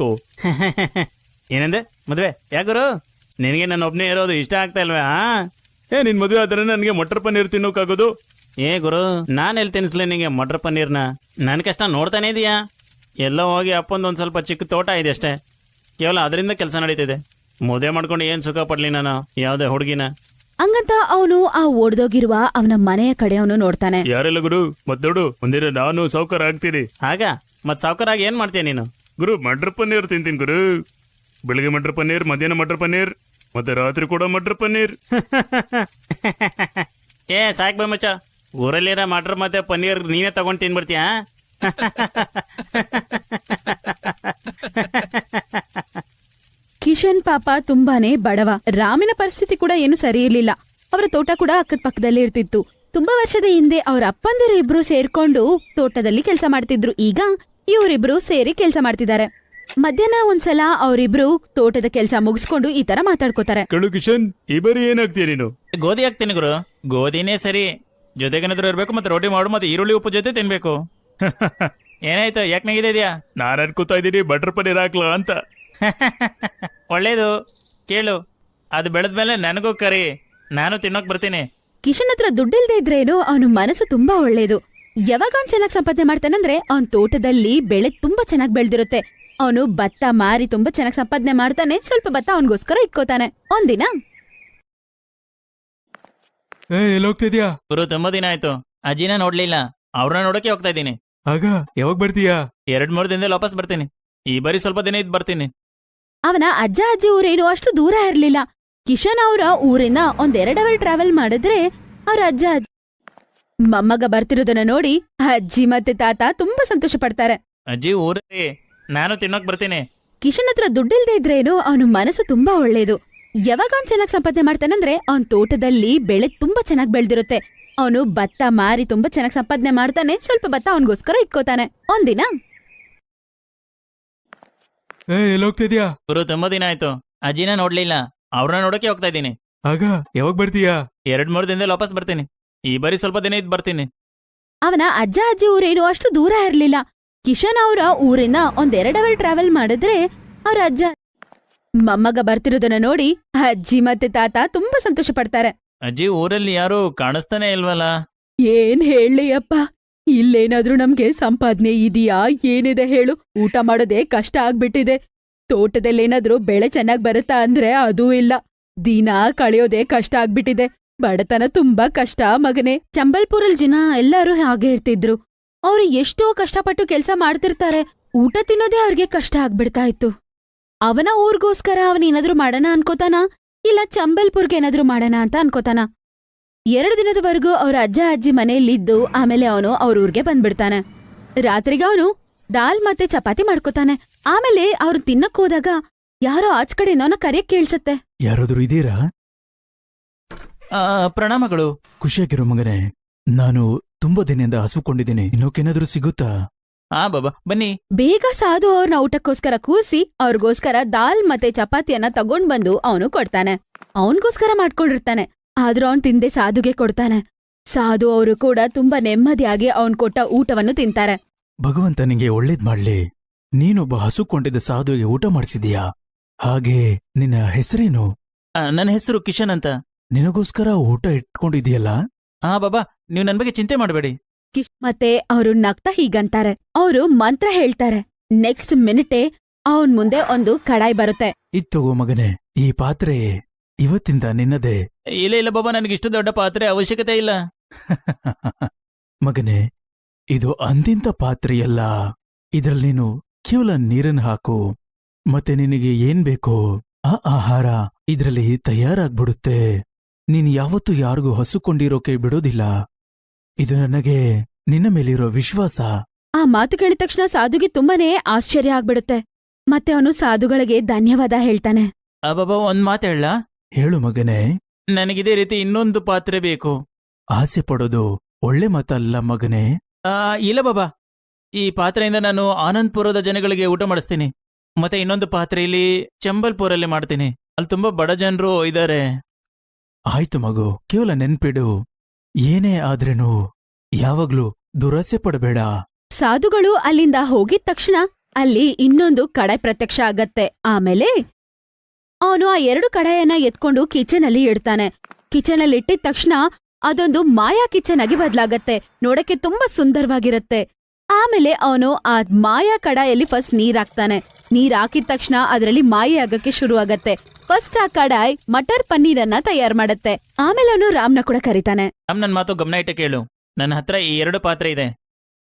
ಕೋ. ಏನಂದೆ? ಮದ್ವೆ. ಯಾಕರು ನಿನಗೆ ನನ್ನ ಒಬ್ನೇ ಇರೋದು ಇಷ್ಟ ಆಗ್ತಾ ಇಲ್ವಾ ಹಾ ಏ ನಿನ್ ಮದ್ವೆ ಆದ್ರೆ ನನಗೆ ಮಟರ್ ಪನ್ನೀರ್ ತಿನ್ನೋಕಾಗೋದು. ಏ ಗುರು ನಾನು ಎಲ್ಲಿ ತಿನ್ಸ್ಲಿ ನಿಂಗೆ ಮಟರ್ ಪನ್ನೀರ್ನ? ನನ್ನ ಕಷ್ಟ ನೋಡ್ತಾನೆ ಇದೀಯಾ? ಎಲ್ಲ ಹೋಗಿ ಅಪ್ಪಂದು ಒಂದು ಸ್ವಲ್ಪ ಚಿಕ್ಕ ತೋಟ ಇದೆ ಅಷ್ಟೇ. ಕೇವಲ ಅದರಿಂದ ಕೆಲಸ ನಡೀತಿದೆ. ಮದುವೆ ಮಾಡ್ಕೊಂಡು ಏನು ಸುಖ ಪಡ್ಲಿ ನಾನು ಯಾವುದೇ ಹುಡುಗಿನ? ಹಂಗಂತ ಅವನು ಆ ಓಡ್ದೋಗಿರುವ ಅವನ ಮನೆಯ ಕಡೆ ಅವನು ನೋಡ್ತಾನೆ. ಯಾರೆಲ್ಲ ಗುರು? ಮತ್ತೋಡು ಒಂದಿನ ನಾನು ಸೌಕರ್ ಆಗ್ತೀನಿ. ಆಗ? ಮತ್ ಸೌಕರ್ ಆಗಿ ಏನ್ ಮಾಡ್ತೀಯ ನೀನು? ಗುರು ಮಟರ್ ಪನ್ನೀರ್ ತಿಂತೀನಿ ಗುರು. ಬೆಳಿಗ್ಗೆ ಮಟರ್ ಪನ್ನೀರ್ ಮಧ್ಯಾಹ್ನ ಮಟರ್ ಪನ್ನೀರ್ ಮತ್ತೆ ರಾತ್ರಿ ಕೂಡ ಮಟರ್ ಪನ್ನೀರ್. ಏ ಸಾಕ್ ಬೈ ಮಚ್ಚ. ಊರಲ್ಲಿರ ಮಟರ್ ಮತ್ತೆ ಪನ್ನೀರ್ ನೀನೇ ತಗೊಂಡ್ ತಿನ್ಬಿಡ್ತೀಯ ಕಿಶನ್ ಪಾಪ ತುಂಬಾನೇ ಬಡವ. ರಾಮಿನ ಪರಿಸ್ಥಿತಿ ಕೂಡ ಏನು ಸರಿ ಇರ್ಲಿಲ್ಲ. ಅವರ ತೋಟ ಕೂಡ ಅಕ್ಕದ ಪಕ್ಕದಲ್ಲೇ ಇರ್ತಿತ್ತು. ತುಂಬಾ ವರ್ಷದ ಹಿಂದೆ ಅವ್ರ ಅಪ್ಪಂದಿರು ಇಬ್ರು ಸೇರ್ಕೊಂಡು ತೋಟದಲ್ಲಿ ಕೆಲಸ ಮಾಡ್ತಿದ್ರು. ಈಗ ಇವರಿಬ್ರು ಸೇರಿ ಕೆಲಸ ಮಾಡ್ತಿದ್ದಾರೆ. ಮಧ್ಯಾಹ್ನ ಒಂದ್ಸಲ ಅವರಿಬ್ರು ತೋಟದ ಕೆಲಸ ಮುಗಿಸ್ಕೊಂಡು ಈ ತರ ಮಾತಾಡ್ಕೋತಾರೆ. ಕಳು ಕಿಶನ್ ಇಬ್ಬರು ಏನಾಗ್ತೀರಿ ಏನಾಗ್ತೀಯ ನೀನು? ಗೋಧಿ ಹಾಕ್ತೀನಿ ಗುರು. ಗೋಧಿನೇ ಸರಿ. ಜೊತೆಗೇನಾದ್ರೂ ಇರ್ಬೇಕು ಮತ್ತೆ ರೋಟಿ ಮಾಡು ಮತ್ತೆ ಈರುಳ್ಳಿ ಉಪ್ಪು ಜೊತೆ ತಿನ್ಬೇಕು. ಏನಾಯ್ತು ಯಾಕೆ ನಗಿದೆ ಇದೆಯಾ ನಾನು ಅನ್ಕೋತಾ ಇದ್ದೀನಿ ಬಟರ್ ಪನ್ನೀರ್ ಹಾಕ್ಲಾ ಅಂತ. ಒಳ್ಳೇದು. ಕೇಳು. ಅದು ಬೆಳೆದ್ಮೇಲೆ ನನಗೂ ಕರಿ. ನಾನು ತಿನ್ನೋಕ್ ಬರ್ತೀನಿ. ಕಿಶನ್ ಹತ್ರ ದುಡ್ಡಿಲ್ದೇ ಇದ್ರೇನು ಅವನ ಮನಸ್ಸು ತುಂಬಾ ಒಳ್ಳೇದು. ಯಾವಾಗ ಅವ್ನ್ ಚೆನ್ನಾಗಿ ಸಂಪಾದನೆ ಮಾಡ್ತಾನಂದ್ರೆ ಅವನ್ ತೋಟದಲ್ಲಿ ಬೆಳೆ ತುಂಬಾ ಚೆನ್ನಾಗಿ ಬೆಳ್ದಿರುತ್ತೆ. ಅವನು ಭತ್ತ ಮಾರಿ ತುಂಬಾ ಚೆನ್ನಾಗಿ ಸಂಪಾದನೆ ಮಾಡ್ತಾನೆ ಸ್ವಲ್ಪ ಭತ್ತ ಅವನಿಗೋಸ್ಕರ ಇಟ್ಕೋತಾನೆ. ಒಂದಿನ? ಏ ಎಲ್ಲೋಗ್ತಿದ್ಯಾ ಗುರು ತುಂಬಾ ದಿನ ಆಯ್ತು. ಅಜ್ಜಿನ ನೋಡ್ಲಿಲ್ಲ. ಅವ್ರನ್ನ ನೋಡಕ್ಕೆ ಹೋಗ್ತಾ ಇದ್ದೀನಿ. ಆಗ ಯಾವಾಗ ಬರ್ತೀಯಾ? ಎರಡ್ ಮೂರ್ ದಿನದಲ್ಲಿ ವಾಪಸ್ ಬರ್ತೀನಿ. ಈ ಬಾರಿ ಸ್ವಲ್ಪ ದಿನ ಇದ್ ಬರ್ತೀನಿ. ಅವನ ಅಜ್ಜ ಅಜ್ಜಿ ಊರೇನು ಅಷ್ಟು ದೂರ ಇರ್ಲಿಲ್ಲ. ಕಿಶನ್ ಅವರ ಊರಿಂದ ಒಂದೆರಡು ಅವರ್ ಟ್ರಾವೆಲ್ ಮಾಡಿದ್ರೆ ಅವ್ರ ಅಜ್ಜ ಅಜ್ಜಿ ಮೊಮ್ಮಗ ಬರ್ತಿರೋದನ್ನ ನೋಡಿ ಅಜ್ಜಿ ಮತ್ತೆ ತಾತ ತುಂಬಾ ಸಂತೋಷ ಪಡ್ತಾರೆ. ಅಜ್ಜಿ ಊರಲ್ಲಿ ನಾನು ತಿನ್ನೋಕ್ ಬರ್ತೀನಿ. ಕಿಶನ್ ಹತ್ರ ದುಡ್ಡಿಲ್ದೇ ಇದ್ರೇನು ಅವನು ಮನಸ್ಸು ತುಂಬಾ ಒಳ್ಳೇದು. ಯಾವಾಗ ಅವ್ನ್ ಚೆನ್ನಾಗ್ ಸಂಪಾದನೆ ಮಾಡ್ತಾನಂದ್ರೆ ಅವನ್ ತೋಟದಲ್ಲಿ ಬೆಳೆ ತುಂಬಾ ಚೆನ್ನಾಗ್ ಬೆಳ್ದಿರುತ್ತೆ. ಅವನು ಭತ್ತ ಮಾರಿ ತುಂಬಾ ಚೆನ್ನಾಗ್ ಸಂಪಾದನೆ ಮಾಡ್ತಾನೆ ಸ್ವಲ್ಪ ಭತ್ತ ಅವನಿಗೋಸ್ಕರ ಇಟ್ಕೋತಾನೆ. ಒಂದಿನ? ಏ ಎಲ್ಲೋಗ್ತಿದ್ಯಾ? ಗುರು ತುಂಬಾ ದಿನ ಆಯ್ತು. ಅಜ್ಜಿನ ನೋಡ್ಲಿಲ್ಲ. ಅವ್ರನ್ನ ನೋಡಕ್ಕೆ ಹೋಗ್ತಾ ಇದ್ದೀನಿ. ಆಗ ಯಾವಾಗ ಬರ್ತೀಯಾ? ಎರಡ್ ಮೂರ್ ದಿನದಲ್ಲಿ ವಾಪಸ್ ಬರ್ತೀನಿ. ಈ ಬಾರಿ ಸ್ವಲ್ಪ ದಿನ ಇದ್ ಬರ್ತೀನಿ. ಅವನ ಅಜ್ಜ ಅಜ್ಜಿ ಊರೇನು ಅಷ್ಟು ದೂರ ಇರ್ಲಿಲ್ಲ. ಕಿಶನ್ ಅವರ ಊರಿಂದ ಒಂದೆರಡು ಅವರ್ ಟ್ರಾವೆಲ್ ಮಾಡಿದ್ರೆ ಅವ್ರ ಅಜ್ಜ ಮೊಮ್ಮಗ ಬರ್ತಿರೋದನ್ನ ನೋಡಿ ಅಜ್ಜಿ ಮತ್ತೆ ತಾತ ತುಂಬಾ ಸಂತೋಷ ಪಡ್ತಾರೆ. ಅಜ್ಜಿ ಊರಲ್ಲಿ ಯಾರು ಕಾಣಿಸ್ತಾನೆ ಇಲ್ವಲ್ಲ? ಏನ್ ಹೇಳಿ ಅಪ್ಪ? ಇಲ್ಲೇನಾದ್ರೂ ನಮ್ಗೆ ಸಂಪಾದನೆ ಇದೆಯಾ? ಏನಿದೆ ಹೇಳು? ಊಟ ಮಾಡೋದೇ ಕಷ್ಟ ಆಗ್ಬಿಟ್ಟಿದೆ. ತೋಟದಲ್ಲೇನಾದ್ರೂ ಬೆಳೆ ಚೆನ್ನಾಗ್ ಬರುತ್ತಾ ಅಂದ್ರೆ ಅದೂ ಇಲ್ಲ. ದಿನ ಕಳೆಯೋದೇ ಕಷ್ಟ ಆಗ್ಬಿಟ್ಟಿದೆ. ಬಡತನ ತುಂಬಾ ಕಷ್ಟ ಮಗನೇ. ಚಂಬಲ್ಪುರಲ್ ಜನ ಎಲ್ಲರೂ ಹಾಗೆ ಇರ್ತಿದ್ರು. ಅವ್ರು ಎಷ್ಟೋ ಕಷ್ಟಪಟ್ಟು ಕೆಲ್ಸ ಮಾಡ್ತಿರ್ತಾರೆ. ಊಟ ತಿನ್ನೋದೇ ಅವ್ರಿಗೆ ಕಷ್ಟ ಆಗ್ಬಿಡ್ತಾ ಇತ್ತು. ಅವನ ಊರ್ಗೋಸ್ಕರ ಅವನೇನಾದ್ರೂ ಮಾಡೋಣ ಅನ್ಕೋತಾನ? ಇಲ್ಲ ಚಂಬಲ್ಪುರ್ಗೆ ಏನಾದ್ರೂ ಮಾಡೋಣ ಅಂತ ಅನ್ಕೋತಾನ? ಎರಡು ದಿನದವರೆಗೂ ಅವ್ರ ಅಜ್ಜ ಅಜ್ಜಿ ಮನೆಯಲ್ಲಿದ್ದು ಆಮೇಲೆ ಅವನು ಅವ್ರ ಊರ್ಗೆ ಬಂದ್ಬಿಡ್ತಾನೆ. ರಾತ್ರಿಗೆ ಅವನು ದಾಲ್ ಮತ್ತೆ ಚಪಾತಿ ಮಾಡ್ಕೋತಾನೆ. ಆಮೇಲೆ ಅವ್ರು ತಿನ್ನಕ್ ಹೋದಾಗ ಯಾರೋ ಆಚ್ ಕಡೆ ಕರೆಯಕ್ ಕೇಳ್ಸತ್ತೆ. ಯಾರಾದ್ರೂ ಇದೀರಾ? ಪ್ರಣಾಮಗಳು. ಖುಷಿಯಾಗಿರೋ ಮಗನೇ ನಾನು ತುಂಬಾ ದಿನದಿಂದ ಹಸುಕೊಂಡಿದ್ದೀನಿ ಇನ್ನೊಕ್ಕೇನಾದ್ರೂ ಸಿಗುತ್ತಾ? ಆ ಬಾಬಾ ಬನ್ನಿ. ಬೇಗ ಸಾಧು ಅವ್ರನ್ನ ಊಟಕ್ಕೋಸ್ಕರ ಕೂರಿಸಿ ಅವ್ರಿಗೋಸ್ಕರ ದಾಲ್ ಮತ್ತೆ ಚಪಾತಿಯನ್ನ ತಗೊಂಡ್ ಬಂದು ಅವನು ಕೊಡ್ತಾನೆ. ಅವನ್ಗೋಸ್ಕರ ಮಾಡ್ಕೊಂಡಿರ್ತಾನೆ. ಆದ್ರೂ ಅವ್ನ್ ತಿಂದೆ ಸಾಧುಗೆ ಕೊಡ್ತಾನೆ. ಸಾಧು ಅವರು ಕೂಡ ತುಂಬಾ ನೆಮ್ಮದಿಯಾಗಿ ಅವನ್ ಕೊಟ್ಟ ಊಟವನ್ನು ತಿಂತಾರೆ. ಭಗವಂತ ನಿಂಗೆ ಒಳ್ಳೇದ್ ಮಾಡ್ಲಿ. ನೀನೊಬ್ಬ ಹಸುಕೊಂಡಿದ್ದ ಸಾಧುವಿಗೆ ಊಟ ಮಾಡಿಸಿದೀಯಾ ಹಾಗೆ ನಿನ್ನ ಹೆಸರೇನು? ಆ, ನನ್ನ ಹೆಸರು ಕಿಶನ್ ಅಂತ. ನಿನಗೋಸ್ಕರ ಊಟ ಇಟ್ಕೊಂಡಿದ್ಯಲ್ಲ ಆ ಬಾಬಾ ನೀವು ನನ್ ಬಗ್ಗೆ ಚಿಂತೆ ಮಾಡಬೇಡಿ. ಕಿಶ್ ಮತ್ತೆ ಅವರು ನಗ್ತಾ ಹೀಗಂತಾರೆ. ಅವರು ಮಂತ್ರ ಹೇಳ್ತಾರೆ. ನೆಕ್ಸ್ಟ್ ಮಿನಿಟೇ ಅವನ್ ಮುಂದೆ ಒಂದು ಕಡಾಯಿ ಬರುತ್ತೆ. ಇದ್ ತಗೋ ಮಗನೇ ಈ ಪಾತ್ರೆ ಇವತ್ತಿಂದ ನಿನ್ನದೇ. ಇಲ್ಲ ಇಲ್ಲ ಬಾಬಾ ನನಗೆ ಇಷ್ಟು ದೊಡ್ಡ ಪಾತ್ರೆ ಅವಶ್ಯಕತೆ ಇಲ್ಲ. ಮಗನೇ ಇದು ಅಂದಿಂತ ಪಾತ್ರೆಯಲ್ಲ. ಇದ್ರಲ್ಲಿ ನೀನು ಕೇವಲ ನೀರನ್ನು ಹಾಕು. ಮತ್ತೆ ನಿನಗೆ ಏನ್ ಬೇಕೋ ಆ ಆಹಾರ ಇದ್ರಲ್ಲಿ ತಯಾರಾಗ್ಬಿಡುತ್ತೆ. ನೀನ್ ಯಾವತ್ತೂ ಯಾರಿಗೂ ಹಸುಕೊಂಡಿರೋಕೆ ಬಿಡೋದಿಲ್ಲ. ಇದು ನನಗೆ ನಿನ್ನ ಮೇಲಿರೋ ವಿಶ್ವಾಸ. ಆ ಮಾತು ಕೇಳಿದ ತಕ್ಷಣ ಸಾಧುಗೆ ತುಂಬಾನೇ ಆಶ್ಚರ್ಯ ಆಗ್ಬಿಡುತ್ತೆ. ಮತ್ತೆ ಅವನು ಸಾಧುಗಳಿಗೆ ಧನ್ಯವಾದ ಹೇಳ್ತಾನೆ. ಅಬಾಬಾ ಬಾಬಾ ಒಂದ್ ಮಾತು ಹೇಳ. ಹೇಳು ಮಗನೇ ನನಗಿದೇ ರೀತಿ ಇನ್ನೊಂದು ಪಾತ್ರೆ ಬೇಕು. ಆಸೆ ಪಡೋದು ಒಳ್ಳೆ ಮಾತಲ್ಲ ಮಗನೇ. ಆ, ಇಲ್ಲ ಬಾಬಾ. ಈ ಪಾತ್ರೆಯಿಂದ ನಾನು ಆನಂದ್ಪುರದ ಜನಗಳಿಗೆ ಊಟ ಮಾಡಿಸ್ತೀನಿ. ಮತ್ತೆ ಇನ್ನೊಂದು ಪಾತ್ರೆಯಲ್ಲಿ ಚಂಬಲ್ಪುರಲ್ಲಿ ಮಾಡ್ತೀನಿ. ಅಲ್ಲಿ ತುಂಬಾ ಬಡ ಜನರು ಇದ್ದಾರೆ ಆಯ್ತು ಮಗು, ಕೇವಲ ನೆನ್ಪಿಡು. ಏನೇ ಆದ್ರೇನು ಯಾವಾಗ್ಲೂ ದುರಾಸೆ ಪಡಬೇಡ. ಸಾಧುಗಳು ಅಲ್ಲಿಂದ ಹೋಗಿದ ತಕ್ಷಣ ಅಲ್ಲಿ ಇನ್ನೊಂದು ಕಡೆ ಪ್ರತ್ಯಕ್ಷ ಆಗತ್ತೆ. ಆಮೇಲೆ ಅವನು ಆ ಎರಡು ಕಡಾಯನ್ನ ಎತ್ಕೊಂಡು ಕಿಚನ್ ಅಲ್ಲಿ ಇಡ್ತಾನೆ. ಕಿಚನ್ ಅಲ್ಲಿ ಇಟ್ಟಿದ ತಕ್ಷಣ ಅದೊಂದು ಮಾಯಾ ಕಿಚನ್ ಆಗಿ ಬದ್ಲಾಗತ್ತೆ. ನೋಡಕ್ಕೆ ತುಂಬಾ ಸುಂದರವಾಗಿರತ್ತೆ. ಆಮೇಲೆ ಅವನು ಆ ಮಾಯಾ ಕಡಾಯಲ್ಲಿ ಫಸ್ಟ್ ನೀರ್ ಹಾಕ್ತಾನೆ. ನೀರ್ ಹಾಕಿದ ತಕ್ಷಣ ಅದರಲ್ಲಿ ಮಾಯೆ ಆಗಕ್ಕೆ ಶುರು ಆಗತ್ತೆ ಫಸ್ಟ್ ಆ ಕಡಾಯ್ ಮಟರ್ ಪನ್ನೀರನ್ನ ತಯಾರ್ ಮಾಡತ್ತೆ. ಆಮೇಲೆ ಅವನು ರಾಮ್ನ ಕೂಡ ಕರೀತಾನೆ. ರಾಮ್ ನನ್ನ ಮಾತು ಗಮನ ಇಟ್ಟು ಕೇಳು. ನನ್ನ ಹತ್ರ ಈ ಎರಡು ಪಾತ್ರೆ ಇದೆ.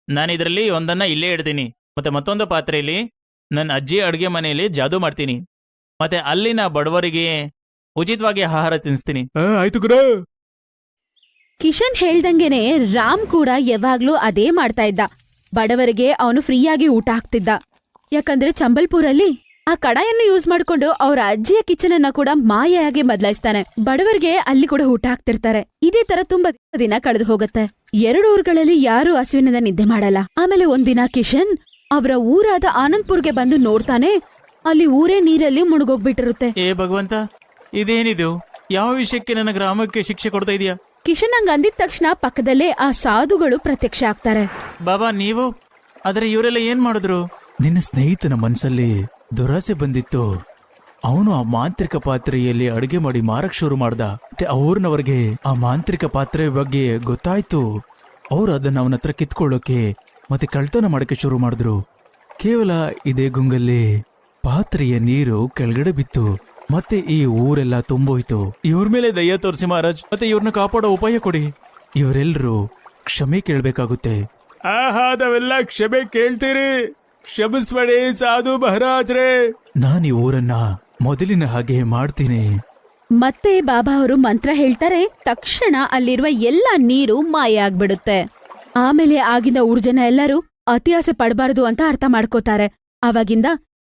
ನಾನು ಇದರಲ್ಲಿ ಒಂದನ್ನ ಇಲ್ಲೇ ಇಡ್ತೀನಿ. ಮತ್ತೆ ಮತ್ತೊಂದು ಪಾತ್ರೆಯಲ್ಲಿ ನನ್ನ ಅಜ್ಜಿ ಅಡುಗೆ ಮನೆಯಲ್ಲಿ ಜಾದೂ ಮಾಡ್ತೀನಿ. ಮತ್ತೆ ಅಲ್ಲಿನ ಬಡವರಿಗೆ ಉಚಿತವಾಗಿ ಆಹಾರ ತಿನ್ಸ್ತೀನಿ ಆಯ್ತು ಗುರು. ಕಿಶನ್ ಹೇಳ್ದಂಗೆನೆ ರಾಮ್ ಕೂಡ ಯಾವಾಗ್ಲೂ ಅದೇ ಮಾಡ್ತಾ ಇದ್ದ. ಬಡವರಿಗೆ ಅವನು ಫ್ರೀಯಾಗಿ ಊಟ ಹಾಕ್ತಿದ್ದ. ಯಾಕಂದ್ರೆ ಚಂಬಲ್ಪುರಲ್ಲಿ ಆ ಕಡಾಯನ್ನು ಯೂಸ್ ಮಾಡ್ಕೊಂಡು ಅವ್ರ ಅಜ್ಜಿಯ ಕಿಚನ್ ಅನ್ನ ಕೂಡ ಮಾಯಾಗಿ ಬದಲಾಯಿಸ್ತಾನೆ. ಬಡವರಿಗೆ ಅಲ್ಲಿ ಕೂಡ ಊಟ ಹಾಕ್ತಿರ್ತಾರೆ. ಇದೇ ತರ ತುಂಬಾ ದಿನ ಕಳೆದು ಹೋಗುತ್ತೆ. ಎರಡು ಊರುಗಳಲ್ಲಿ ಯಾರು ಹಸುವಿನಿಂದ ನಿದ್ದೆ ಮಾಡಲ್ಲ. ಆಮೇಲೆ ಒಂದಿನ ಕಿಶನ್ ಅವರ ಊರಾದ ಆನಂದ್ಪುರ್ಗೆ ಬಂದು ನೋಡ್ತಾನೆ ಅಲ್ಲಿ ಊರೇ ನೀರಲ್ಲಿ ಮುಳುಗೋಗ್ಬಿಟ್ಟಿರುತ್ತೆ. ಏ ಭಗವಂತ ಇದೇನಿದು? ಯಾವ ವಿಷಯಕ್ಕೆ ನನ್ನ ಗ್ರಾಮಕ್ಕೆ ಶಿಕ್ಷೆ ಕೊಡ್ತಾ ಇದೆಯಾ? ಕಿಶನ್ ಹಂಗ ಅಂದಿದ ತಕ್ಷಣ ಪಕ್ಕದಲ್ಲೇ ಆ ಸಾಧುಗಳು ಪ್ರತ್ಯಕ್ಷ ಆಗ್ತಾರೆ. ಬಾಬಾ ನೀವು? ಆದ್ರೆ ಇವರೆಲ್ಲ ಏನ್ ಮಾಡಿದ್ರು? ನಿನ್ನ ಸ್ನೇಹಿತನ ಮನಸ್ಸಲ್ಲಿ ದುರಾಸೆ ಬಂದಿತ್ತು. ಅವನು ಆ ಮಾಂತ್ರಿಕ ಪಾತ್ರೆಯಲ್ಲಿ ಅಡುಗೆ ಮಾಡಿ ಮಾರಕ್ ಶುರು ಮಾಡ್ದ. ಮತ್ತೆ ಅವ್ರನ್ನವರಿಗೆ ಆ ಮಾಂತ್ರಿಕ ಪಾತ್ರೆ ಬಗ್ಗೆ ಗೊತ್ತಾಯ್ತು. ಅವ್ರು ಅದನ್ನ ಅವನ ಹತ್ರ ಕಿತ್ಕೊಳ್ಳೋಕೆ ಮತ್ತೆ ಕಳ್ತನ ಮಾಡಕ್ಕೆ ಶುರು ಮಾಡಿದ್ರು. ಕೇವಲ ಇದೇ ಗುಂಗಲ್ಲಿ ಪಾತ್ರೆಯ ನೀರು ಕೆಳಗಡೆ ಬಿತ್ತು. ಮತ್ತೆ ಈ ಊರೆಲ್ಲ ತುಂಬೋಯ್ತು. ಇವ್ರ ಮೇಲೆ ದಯ್ಯ ತೋರಿಸಿ ಮಹಾರಾಜ್, ಮತ್ತೆ ಇವ್ರನ್ನ ಕಾಪಾಡೋ ಉಪಾಯ ಕೊಡಿ. ಇವರೆಲ್ಲರೂ ಕ್ಷಮೆ ಕೇಳ್ಬೇಕಾಗುತ್ತೆ. ಆಹಾದವೆಲ್ಲ ಕ್ಷಮೆ ಕೇಳ್ತೀರಿ. ಕ್ಷಮಿಸ್ಬೇಡಿ ಸಾಧು ಮಹಾರಾಜ್ರೇ. ನಾನು ಈ ಊರನ್ನ ಮೊದಲಿನ ಹಾಗೆ ಮಾಡ್ತೀನಿ. ಮತ್ತೆ ಬಾಬಾ ಅವರು ಮಂತ್ರ ಹೇಳ್ತಾರೆ ತಕ್ಷಣ ಅಲ್ಲಿರುವ ಎಲ್ಲ ನೀರು ಮಾಯ ಆಗ್ಬಿಡುತ್ತೆ. ಆಮೇಲೆ ಆಗಿಂದ ಊರ್ ಜನ ಎಲ್ಲರೂ ಅತಿ ಆಸೆ ಪಡಬಾರದು ಅಂತ ಅರ್ಥ ಮಾಡ್ಕೋತಾರೆ. ಅವಾಗಿಂದ